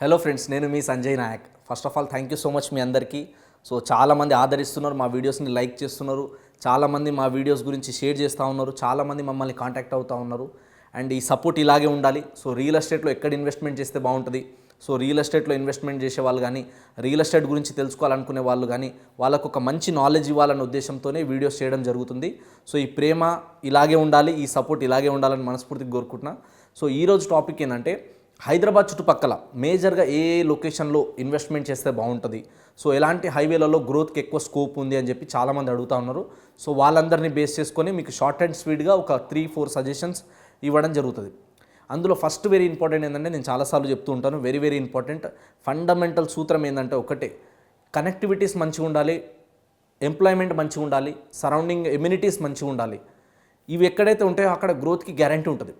Hello friends నేను మీ Sanjay Nayak. First of all thank you so much మీ అందరికీ. So చాలామంది ఆదరిస్తున్నారు మా వీడియోస్ని లైక్ చేస్తున్నారు. చాలామంది మా వీడియోస్ గురించి షేర్ చేస్తూ ఉన్నారు. చాలామంది మమ్మల్ని కాంటాక్ట్ అవుతూ ఉన్నారు. అండ్ ఈ సపోర్ట్ ఇలాగే ఉండాలి. సో రియల్ ఎస్టేట్లో ఎక్కడ ఇన్వెస్ట్మెంట్ చేస్తే బాగుంటుంది? సో రియల్ ఎస్టేట్లో ఇన్వెస్ట్మెంట్ చేసే వాళ్ళు కానీ రియల్ ఎస్టేట్ గురించి తెలుసుకోవాలనుకునే వాళ్ళు కానీ వాళ్ళకు ఒక మంచి నాలెడ్జ్ ఇవ్వాలన్న ఉద్దేశంతోనే వీడియోస్ చేయడం జరుగుతుంది. సో ఈ ప్రేమ ఇలాగే ఉండాలి ఈ సపోర్ట్ ఇలాగే ఉండాలని మనస్ఫూర్తిగా కోరుకుంటున్నా. సో ఈరోజు టాపిక్ ఏంటంటే హైదరాబాద్ చుట్టుపక్కల మేజర్గా ఏ లొకేషన్లో ఇన్వెస్ట్మెంట్ చేస్తే బాగుంటుంది? సో ఎలాంటి హైవేలలో గ్రోత్కి ఎక్కువ స్కోప్ ఉంది అని చెప్పి చాలామంది అడుగుతా ఉన్నారు. సో వాళ్ళందరినీ బేస్ చేసుకొని మీకు షార్ట్ అండ్ స్వీట్గా ఒక త్రీ ఫోర్ సజెషన్స్ ఇవ్వడం జరుగుతుంది. అందులో ఫస్ట్ వెరీ ఇంపార్టెంట్ ఏంటంటే నేను చాలాసార్లు చెప్తూ ఉంటాను వెరీ వెరీ ఇంపార్టెంట్. ఫండమెంటల్ సూత్రం ఏంటంటే ఒకటే కనెక్టివిటీస్ మంచిగా ఉండాలి ఎంప్లాయ్మెంట్ మంచిగా ఉండాలి సరౌండింగ్ ఎమ్యూనిటీస్ మంచిగా ఉండాలి. ఇవి ఎక్కడైతే ఉంటాయో అక్కడ గ్రోత్కి గ్యారంటీ ఉంటుంది.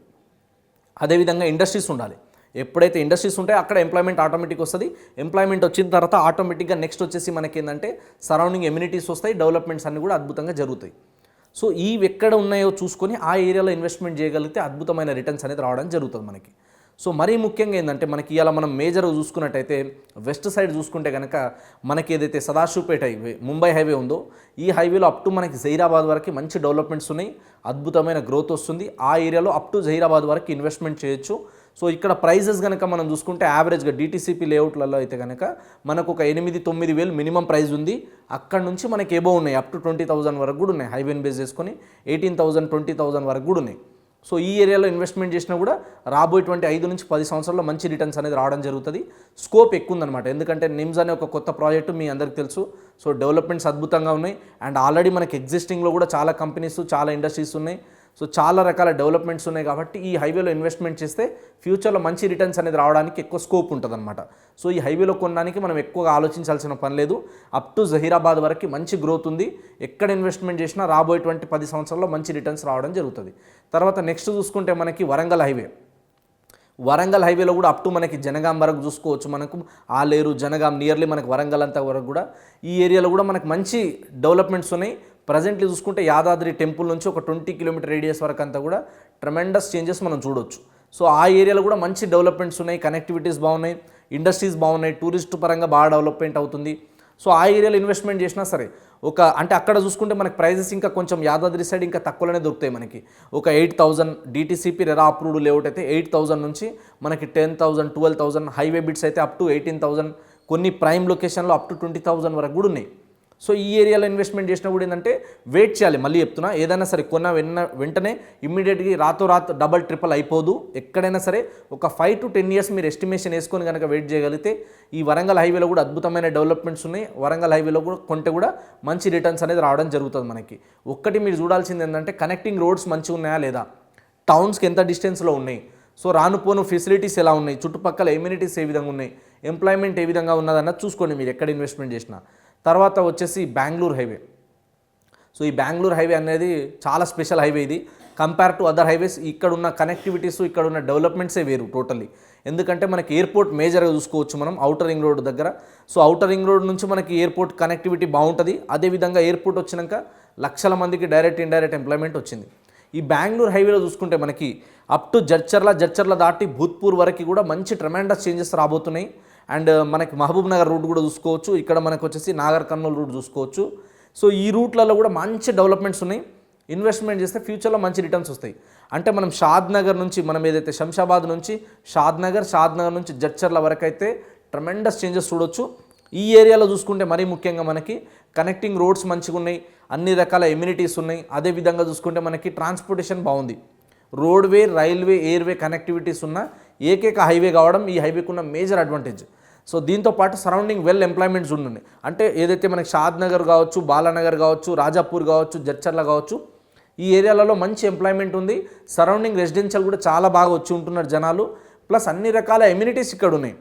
అదేవిధంగా ఇండస్ట్రీస్ ఉండాలి. ఎప్పుడైతే ఇండస్ట్రీస్ ఉంటాయో అక్కడ ఎంప్లాయ్మెంట్ ఆటోమేటిక్ వస్తుంది. ఎంప్లాయ్మెంట్ వచ్చిన తర్వాత ఆటోమేటిక్గా నెక్స్ట్ వచ్చేసి మనకి ఏంటంటే సరౌండింగ్ ఎమ్యూనిటీస్ వస్తాయి డెవలప్మెంట్స్ అన్నీ కూడా అద్భుతంగా జరుగుతాయి. సో ఇవి ఎక్కడ ఉన్నాయో చూసుకొని ఆ ఏరియాలో ఇన్వెస్ట్మెంట్ చేయగలిగితే అద్భుతమైన రిటర్న్స్ అనేది రావడం జరుగుతుంది మనకి. సో మరీ ముఖ్యంగా ఏంటంటే మనకి ఇవాళ మనం మేజర్ చూసుకున్నట్టయితే వెస్ట్ సైడ్ చూసుకుంటే కనుక మనకి ఏదైతే సదాశివపేట హైవే ముంబై హైవే ఉందో ఈ హైవేలో అప్ టు మనకి జైరాబాద్ వరకు మంచి డెవలప్మెంట్స్ ఉన్నాయి. అద్భుతమైన గ్రోత్ వస్తుంది. ఆ ఏరియాలో అప్ టు జైరాబాద్ వరకు ఇన్వెస్ట్మెంట్ చేయొచ్చు. సో ఇక్కడ ప్రైజెస్ కనుక మనం చూసుకుంటే యావరేజ్గా డిటీసీపీ లేఅవుట్లలో అయితే కనుక మనకు ఒక ఎనిమిది తొమ్మిది వేలు మినిమం ప్రైస్ ఉంది. అక్కడ నుంచి మనకి ఏబో ఉన్నాయి. అప్ టు ట్వంటీ థౌసండ్ వరకు కూడా ఉన్నాయి. హైవేని బేస్ చేసుకొని ఎయిటీన్ థౌసండ్ ట్వంటీ థౌసండ్ వరకు కూడా ఉన్నాయి. సో ఈ ఏరియాలో ఇన్వెస్ట్మెంట్ చేసినా కూడా రాబోయేటువంటి ఐదు నుంచి పది సంవత్సరాల్లో మంచి రిటర్న్స్ అనేది రావడం జరుగుతుంది. స్కోప్ ఎక్కువ ఉందన్నమాట. ఎందుకంటే నిమ్స్ అనే ఒక కొత్త ప్రాజెక్టు మీ అందరికీ తెలుసు. సో డెవలప్మెంట్స్ అద్భుతంగా ఉన్నాయి. అండ్ ఆల్రెడీ మనకి ఎగ్జిస్టింగ్లో కూడా చాలా కంపెనీస్ చాలా ఇండస్ట్రీస్ ఉన్నాయి. సో చాలా రకాల డెవలప్మెంట్స్ ఉన్నాయి కాబట్టి ఈ హైవేలో ఇన్వెస్ట్మెంట్ చేస్తే ఫ్యూచర్లో మంచి రిటర్న్స్ అనేది రావడానికి ఎక్కువ స్కోప్ ఉంటుందన్నమాట. సో ఈ హైవేలో కొనడానికి మనం ఎక్కువగా ఆలోచించాల్సిన పని లేదు. అప్ టు జహీరాబాద్ వరకు మంచి గ్రోత్ ఉంది. ఎక్కడ ఇన్వెస్ట్మెంట్ చేసినా రాబోయేటువంటి పది సంవత్సరాల్లో మంచి రిటర్న్స్ రావడం జరుగుతుంది. తర్వాత నెక్స్ట్ చూసుకుంటే మనకి వరంగల్ హైవే. వరంగల్ హైవేలో కూడా అప్ టు మనకి జనగాం వరకు చూసుకోవచ్చు మనకు. ఆలేరు జనగాం నియర్లీ మనకు వరంగల్ అంతా వరకు కూడా. ఈ ఏరియాలో కూడా మనకు మంచి డెవలప్మెంట్స్ ఉన్నాయి. ప్రజెంట్లీ చూసుకుంటే యాదాద్రి టెంపుల్ నుంచి ఒక ట్వంటీ కిలోమీటర్ రేడియస్ వరకు అంతా కూడా ట్రమెండస్ చేంజెస్ మనం చూడొచ్చు. సో ఆ ఏరియాలో కూడా మంచి డెవలప్మెంట్స్ ఉన్నాయి కనెక్టివిటీస్ బాగున్నాయి ఇండస్ట్రీస్ బాగున్నాయి టూరిస్ట్ పరంగా బాగా డెవలప్మెంట్ అవుతుంది. సో ఆ ఏరియాలో ఇన్వెస్ట్మెంట్ చేసినా సరే ఒక అంటే అక్కడ చూసుకుంటే మనకి ప్రైజెస్ ఇంకా కొంచెం యాదాద్రి సైడ్ ఇంకా తక్కువలోనే దొరుకుతాయి మనకి. ఒక eight thousand DTCP RERA approved layout అయితే ఎయిట్ థౌసండ్ నుంచి మనకి ten thousand twelve thousand highway bits అయితే అప్ టు ఎయిటీన్ థౌజండ్ కొన్ని ప్రైమ్ లొకేషన్లో అప్ టు ట్వంటీ థౌజండ్ వరకు కూడా ఉన్నాయి. సో ఈ ఏరియాలో ఇన్వెస్ట్మెంట్ చేసినప్పుడు ఏంటంటే వెయిట్ చేయాలి. మళ్ళీ చెప్తున్నా ఏదైనా సరే కొన్న వెన్న వెంటనే ఇమ్మీడియట్గా రాతో రాత్ డబల్ ట్రిపుల్ అయిపోదు. ఎక్కడైనా సరే ఒక ఫైవ్ టు టెన్ ఇయర్స్ మీరు ఎస్టిమేషన్ వేసుకొని కనుక వెయిట్ చేయగలిగితే ఈ వరంగల్ హైవేలో కూడా అద్భుతమైన డెవలప్మెంట్స్ ఉన్నాయి. వరంగల్ హైవేలో కూడా కొంటే కూడా మంచి రిటర్న్స్ అనేది రావడం జరుగుతుంది మనకి. ఒక్కటి మీరు చూడాల్సింది ఏంటంటే కనెక్టింగ్ రోడ్స్ మంచిగా ఉన్నాయా లేదా? టౌన్స్కి ఎంత డిస్టెన్స్లో ఉన్నాయి? సో రానుపోను ఫెసిలిటీస్ ఎలా ఉన్నాయి? చుట్టుపక్కల ఎమ్యూనిటీస్ ఏ విధంగా ఉన్నాయి? ఎంప్లాయ్మెంట్ ఏ విధంగా ఉన్నదన్నది చూసుకోండి మీరు ఎక్కడ ఇన్వెస్ట్మెంట్ చేసినా. తర్వాత వచ్చేసి బెంగళూరు హైవే. సో ఈ బెంగళూరు హైవే అనేది చాలా స్పెషల్ హైవే ఇది. కంపేర్ టు అదర్ హైవేస్ ఇక్కడ ఉన్న కనెక్టివిటీస్ ఇక్కడ ఉన్న డెవలప్మెంట్సే వేరు టోటల్లీ ఎందుకంటే మనకి ఎయిర్పోర్ట్ మేజర్గా చూసుకోవచ్చు మనం అవుటర్ రింగ్ రోడ్ దగ్గర. సో అవుటర్ రింగ్ రోడ్ నుంచి మనకి ఎయిర్పోర్ట్ కనెక్టివిటీ బాగుంటుంది. అదేవిధంగా ఎయిర్పోర్ట్ వచ్చినాక లక్షల మందికి డైరెక్ట్ ఇండైరెక్ట్ ఎంప్లాయ్మెంట్ వచ్చింది. ఈ బెంగళూరు హైవేలో చూసుకుంటే మనకి అప్ టు జడ్చర్ల జడ్చర్ల దాటి భూత్పూర్ వరకు కూడా మంచి ట్రమాండస్ చేంజెస్ రాబోతున్నాయి. అండ్ మనకి మహబూబ్ నగర్ రూట్ కూడా చూసుకోవచ్చు. ఇక్కడ మనకు వచ్చేసి నాగర్ కర్నూలు రూట్ చూసుకోవచ్చు. సో ఈ రూట్లలో కూడా మంచి డెవలప్మెంట్స్ ఉన్నాయి. ఇన్వెస్ట్మెంట్ చేస్తే ఫ్యూచర్లో మంచి రిటర్న్స్ వస్తాయి. అంటే మనం షాద్ నగర్ నుంచి మనం ఏదైతే శంషాబాద్ నుంచి షాద్ నగర్ షాద్ నగర్ నుంచి జడ్చర్ల వరకు అయితే ట్రమెండస్ చేంజెస్ చూడొచ్చు. ఈ ఏరియాలో చూసుకుంటే మరీ ముఖ్యంగా మనకి కనెక్టింగ్ రోడ్స్ మంచిగా ఉన్నాయి. అన్ని రకాల ఎమ్యూనిటీస్ ఉన్నాయి. అదేవిధంగా చూసుకుంటే మనకి ట్రాన్స్పోర్టేషన్ బాగుంది. రోడ్వే రైల్వే ఎయిర్వే కనెక్టివిటీస్ ఉన్న ఏకైక హైవే కావడం ఈ హైవేకున్న మేజర్ అడ్వాంటేజ్ సో దీంతో పాటు సరౌండింగ్ వెల్ ఎంప్లాయ్మెంట్స్ ఉండండి అంటే ఏదైతే మనకి షాద్ నగర్ కావచ్చు బాలానగర్ కావచ్చు రాజాపూర్ కావచ్చు జడ్చర్ల కావచ్చు ఈ ఏరియాలలో మంచి ఎంప్లాయ్మెంట్ ఉంది. సరౌండింగ్ రెసిడెన్షియల్ కూడా చాలా బాగా వచ్చి ఉంటున్నారు జనాలు. ప్లస్ అన్ని రకాల ఎమ్యూనిటీస్ ఇక్కడ ఉన్నాయి.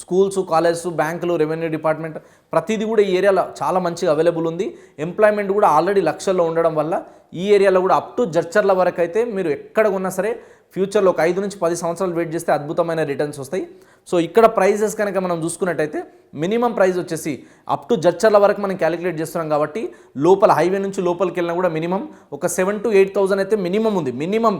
స్కూల్స్ కాలేజెస్ బ్యాంకులు రెవెన్యూ డిపార్ట్మెంట్ ప్రతిదీ కూడా ఈ ఏరియాలో చాలా మంచిగా అవైలబుల్ ఉంది. ఎంప్లాయ్మెంట్ కూడా ఆల్రెడీ లక్షల్లో ఉండడం వల్ల ఈ ఏరియాలో కూడా అప్ టు జర్చర్ల వరకు అయితే మీరు ఎక్కడ ఉన్నా సరే ఫ్యూచర్లో ఒక ఐదు నుంచి పది సంవత్సరాలు వెయిట్ చేస్తే అద్భుతమైన రిటర్న్స్ వస్తాయి. సో ఇక్కడ ప్రైజెస్ కనుక మనం చూసుకున్నట్టయితే మినిమం ప్రైస్ వచ్చేసి అప్ టు జడ్చర్ల వరకు మనం క్యాలిక్యులేట్ చేస్తున్నాం కాబట్టి లోపల హైవే నుంచి లోపలికి వెళ్ళినా కూడా మినిమం ఒక సెవెన్ టు ఎయిట్ థౌసండ్ అయితే మినిమం ఉంది. మినిమం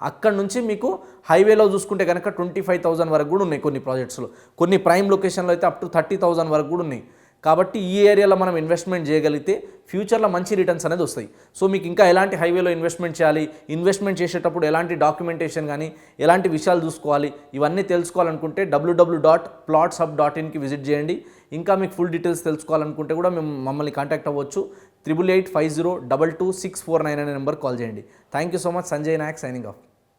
అక్కడ నుంచి మీకు హైవేలో చూసుకుంటే కనుక ట్వంటీ ఫైవ్ థౌసండ్ వరకు కూడా ఉన్నాయి కొన్ని ప్రాజెక్ట్స్లో కొన్ని ప్రైమ్ లొకేషన్లో అయితే అప్ టు థర్టీ థౌసండ్ వరకు కూడా ఉన్నాయి. కాబట్టి ఈ ఏరియాలో మనం ఇన్వెస్ట్మెంట్ చేయగలిగితే ఫ్యూచర్లో మంచి రిటర్న్స్ అనేది వస్తాయి. సో మీకు ఇంకా ఎలాంటి హైవేలో ఇన్వెస్ట్మెంట్ చేయాలి ఇన్వెస్ట్మెంట్ చేసేటప్పుడు ఎలాంటి డాక్యుమెంటేషన్ కానీ ఎలాంటి విషయాలు చూసుకోవాలి ఇవన్నీ తెలుసుకోవాలనుకుంటే W W dot plots hub dot ఇన్కి విజిట్ చేయండి. ఇంకా మీకు ఫుల్ డీటెయిల్స్ తెలుసుకోవాలనుకుంటే కూడా మేము మమ్మల్ని కాంటాక్ట్ అవ్వచ్చు. Triple eight five zero double two six four nine అనే నెంబర్ కాల్ చేయండి. Thank you so much Sanjay Nayak signing off